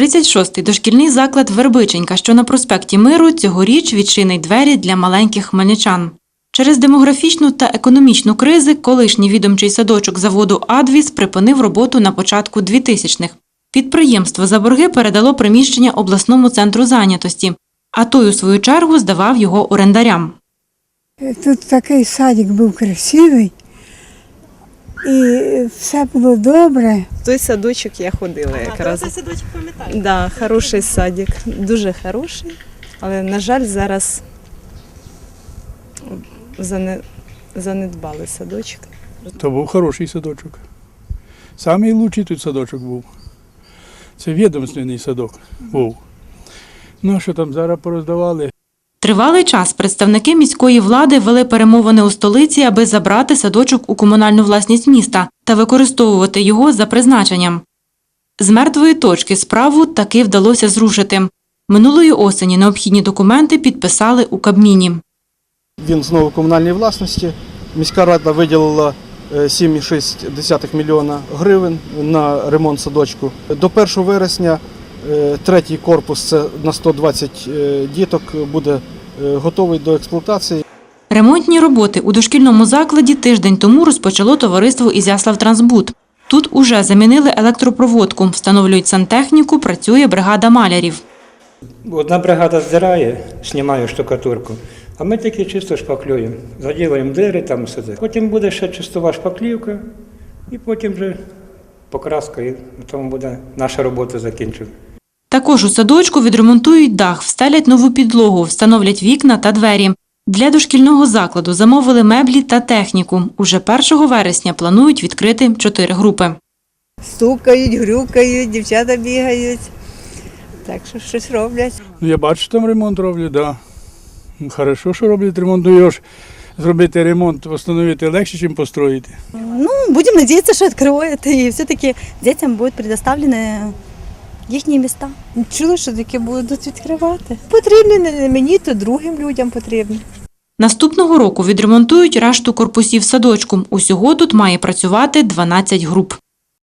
36-й дошкільний заклад Вербиченька, що на проспекті Миру, цьогоріч відчинить двері для маленьких хмельничан. Через демографічну та економічну кризи колишній відомчий садочок заводу «Адвіс» припинив роботу на початку 2000-х. Підприємство за борги передало приміщення обласному центру зайнятості, а той, у свою чергу, здавав його орендарям. Тут такий садик був красивий, і все було добре. В той садочок я ходила якраз. Цей садочок пам'ятаю. Да, хороший садик, дуже хороший, але, на жаль, зараз зане- занедбали садочок. То був хороший садочок. Самий лучший тут садочок був. Це відомственний садок був. Ну, що там зараз пороздавали? Тривалий час представники міської влади вели перемовини у столиці, аби забрати садочок у комунальну власність міста та використовувати його за призначенням. З мертвої точки справу таки вдалося зрушити. Минулої осені необхідні документи підписали у Кабміні. Він знову в комунальній власності. Міська рада виділила е, 7,6 мільйона гривень на ремонт садочку. До 1 вересня е, третій корпус, це на 120 е, діток, буде е, готовий до експлуатації. Ремонтні роботи у дошкільному закладі тиждень тому розпочало товариство Ізяслав Трансбуд. Тут уже замінили електропроводку, встановлюють сантехніку, працює бригада малярів. Одна бригада здирає, знімає штукатурку, а ми тільки чисто шпаклюємо. Заділаємо двері, там все це. Потім буде ще чистова шпаклівка, і потім вже покраска, і на тому буде наша робота закінчена. Також у садочку відремонтують дах, встелять нову підлогу, встановлять вікна та двері. Для дошкільного закладу замовили меблі та техніку. Уже 1 вересня планують відкрити чотири групи. Стукають, грюкають, дівчата бігають. Так що щось роблять. Ну, я бачу, що там ремонт роблять, так. Да. Хорошо, що роблять ремонт. Ну, його ж зробити ремонт, встановити легше, ніж построїти. Ну, будем надеяться, что откроют, и все-таки детям будут предоставлены їхні міста. Чули, що таке будуть відкривати. Потрібні не мені, то другим людям потрібні. Наступного року відремонтують решту корпусів садочку. Усього тут має працювати 12 груп.